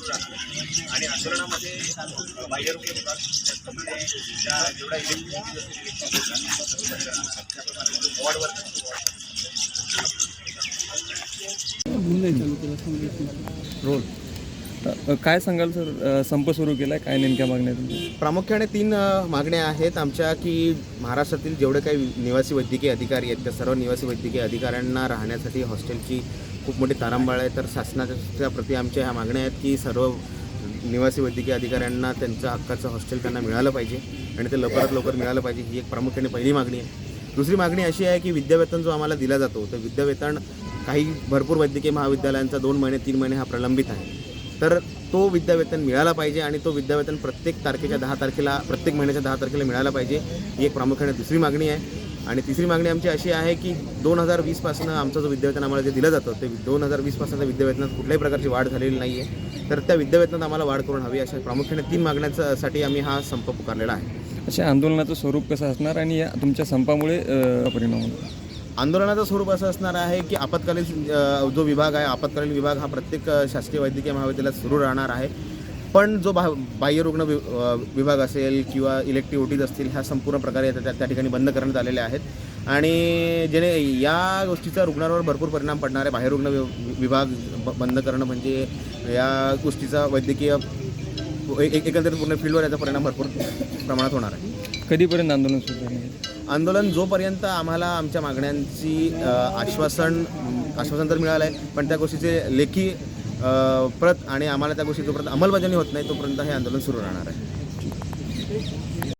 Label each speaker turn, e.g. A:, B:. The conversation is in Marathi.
A: सुरू राहणार आणि आंदोलनामध्ये बाह्यरुग्ण विभाग त्याचप्रमाणे ज्या जेवढा इलेक्ट्रिक त्याप्रमाणे वॉर्डवर
B: रोल. काय सांगाल सर? संप सुरू केला आहे काय नेमक्या मागण्या तुमच्या?
C: प्रामुख्याने तीन मागण्या आहेत आमच्या की महाराष्ट्रातील जेवढे काही निवासी वैद्यकीय अधिकारी आहेत त्या सर्व निवासी वैद्यकीय अधिकाऱ्यांना राहण्यासाठी हॉस्टेलची खूप मोठी तारांबाळ आहे. तर शासनाच्या प्रती आमच्या ह्या मागण्या आहेत की सर्व निवासी वैद्यकीय अधिकाऱ्यांना त्यांचं हक्काचं हॉस्टेल त्यांना मिळालं पाहिजे आणि ते लवकरात लवकर मिळालं पाहिजे ही एक प्रामुख्याने पहिली मागणी आहे. दुसरी मागणी अशी आहे की विद्यावेतन जो आम्हाला दिला जातो तर विद्यावेतन काही भरपूर वैद्यकीय महाविद्यालयांचा दोन महिने तीन महिने हा प्रलंबित आहे. तर तो विद्यावेतन मिळाला पाहिजे आणि तो विद्यावेतन प्रत्येक तारखेच्या दहा तारखेला प्रत्येक महिन्याच्या दहा तारखेला मिळाला पाहिजे ही एक प्रामुख्याने दुसरी मागणी आहे. आणि तिसरी मागणी आमची अशी आहे की दोन हजार वीसपासून आमचं जो विद्यावेतन आम्हाला जे दिलं जातं ते दोन हजार वीसपासूनच्या विद्यावेतनात कुठल्याही प्रकारची वाढ झालेली नाही आहे तर त्या विद्यावेतनात आम्हाला वाढ करून हवी अशा प्रामुख्याने तीन मागण्यांसाठी आम्ही हा संप पुकारलेला आहे.
B: अशा आंदोलनाचं स्वरूप कसं असणार आणि या तुमच्या संपामुळे परिणाम होणार?
C: आंदोलनाचं स्वरूप असं असणार आहे की आपत्कालीन जो विभाग आहे आपत्कालीन विभाग हा प्रत्येक शासकीय वैद्यकीय महाविद्यालयात सुरू राहणार आहे. पण जो बा बाह्यरुग्ण वि विभाग असेल किंवा इलेक्टिव्ह ओटीज असतील ह्या संपूर्ण प्रकारे त्या त्या ठिकाणी बंद करण्यात आलेल्या आहेत. आणि जेणे या गोष्टीचा रुग्णांवर भरपूर परिणाम पडणार आहे. बाह्यरुग्ण वि विभाग ब- बंद करणं म्हणजे या गोष्टीचा वैद्यकीय एक एकंदरीत पूर्ण फील्डवर याचा परिणाम भरपूर प्रमाणात होणार आहे.
B: कधीपर्यंत आंदोलन सुरू
C: आंदोलन जोपर्यंत आम्हाला आमच्या मागण्यांची आश्वासन आश्वासन तर मिळालं आहे पण त्या गोष्टीचे लेखी प्रत आणि आम्हाला त्या गोष्टी जोपर्यंत अंमलबजावणी होत नाही तोपर्यंत हे आंदोलन सुरू राहणार आहे.